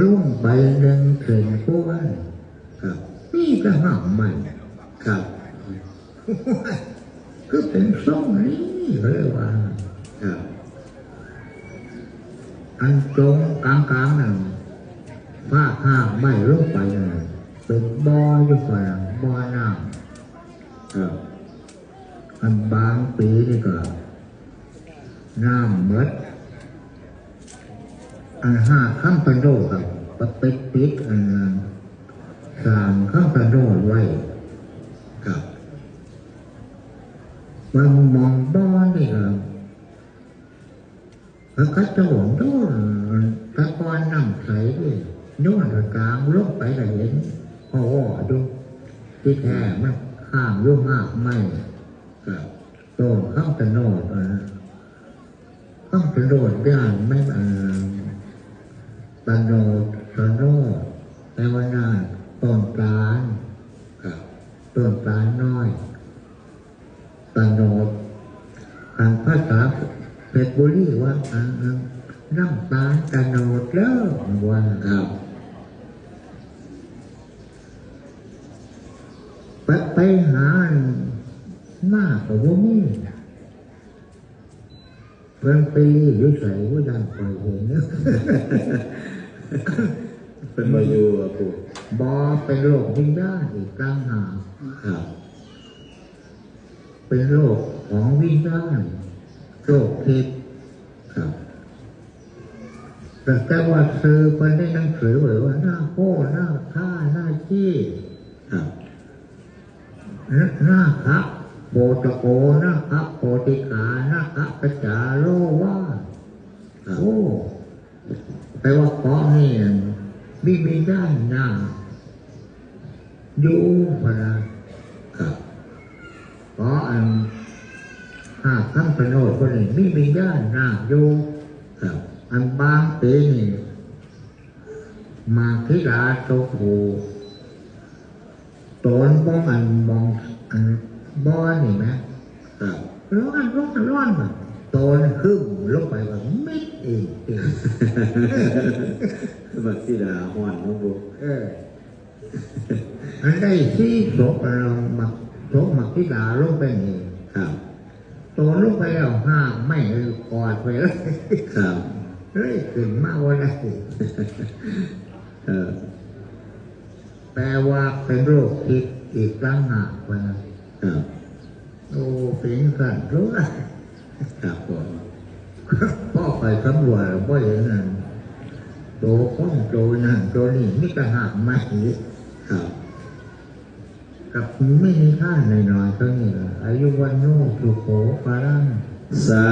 ลุ่มไปเดินเข่งพวกครับนี่ก็ห้ามมันครับก็เป็นช่องนี้เขาเรียว่าครับอันตรงกลางกลางนั่นภาคห้างไม่ลงไปนั่นเป็นบ่ออยู่ฝ่ายบ่อน้ครับอันบางปีนี่ก็น้ำเมด อันห้าข้ามพันโดครับปะปิดปิดอันนั้นสามข้ามพันโดไว้ครับมันมองบ่อนี่ครับแล้วก็จะหวงโดนตะกอนน้ำใสด้วยนวดกลางลงไปก็เห็นโอ้โหดูที่แท้มันข้ามยุ่งมากไม่ครับโตข้ามตะโนดข้ามตะโนดย่านไม่อ่า ตะโนดตะโนดแปลว่าน้าต้นกลางครับต้นกลางน้อยตะโนดทางภาษาเพชรบุรีว่าอ่าอ่าน้ำตาลตะโนดแล้วว่าครับไปไปหาหน้ากับว่ามีเพิ่อนปีอยู่ใส่ว่ายังคอยเห็นเนอะ เป็นมาอยู่อะปู่บอเป็นโรควิญญาณอีกต่างหากครับเป็นโรคของวิญญาณโรคทิพย์ครับแต่แต่ว่าซื้อมันได้นังสือไว้ว่าหน้าโป้หน้าท่าหน้าจี้ครับหน้าครับโบตะโกหน้าครับโปติขาหน้าครับปจาโลว่าโอ้ แปลว่าเกาะนี่มีมีด้านหน้าอยู่พะนะครับเกาะอันห้าข้งพระโนดคนนี้มีมีด้านหน้าอยู่ครับอันบางปีนี่มาพิลาโตโหตนบ้องอันมองอันบ้อนี่ไหมครับร้อนร้อนร้อนแบบ ตนขึ้นลงไปแบบมิดเองเองบัดสีดาห้อนน้องปู่เอออันได้ที่ศพเราหมักศพหมักพิลาลงไปนี่ครับตนลงไปแล้วห้ามไม่เลยกอดไปเลยครับเฮ้ยขึ้นมาวันไหนเออแปลว่าเป็นโรคทิพย์อีกตั้งหากวันนั้นครับโอ้เป็นสันรู้ว่า ครับผมพ่อไปสำรวจพ่อเห็นนั่นโตข้องโตนั่นโตนี่มิตรหักไม่ครับกับไม่มีค่าหน่อยๆเท่านี้ล่ะอายุวันโนสุโขปารังสา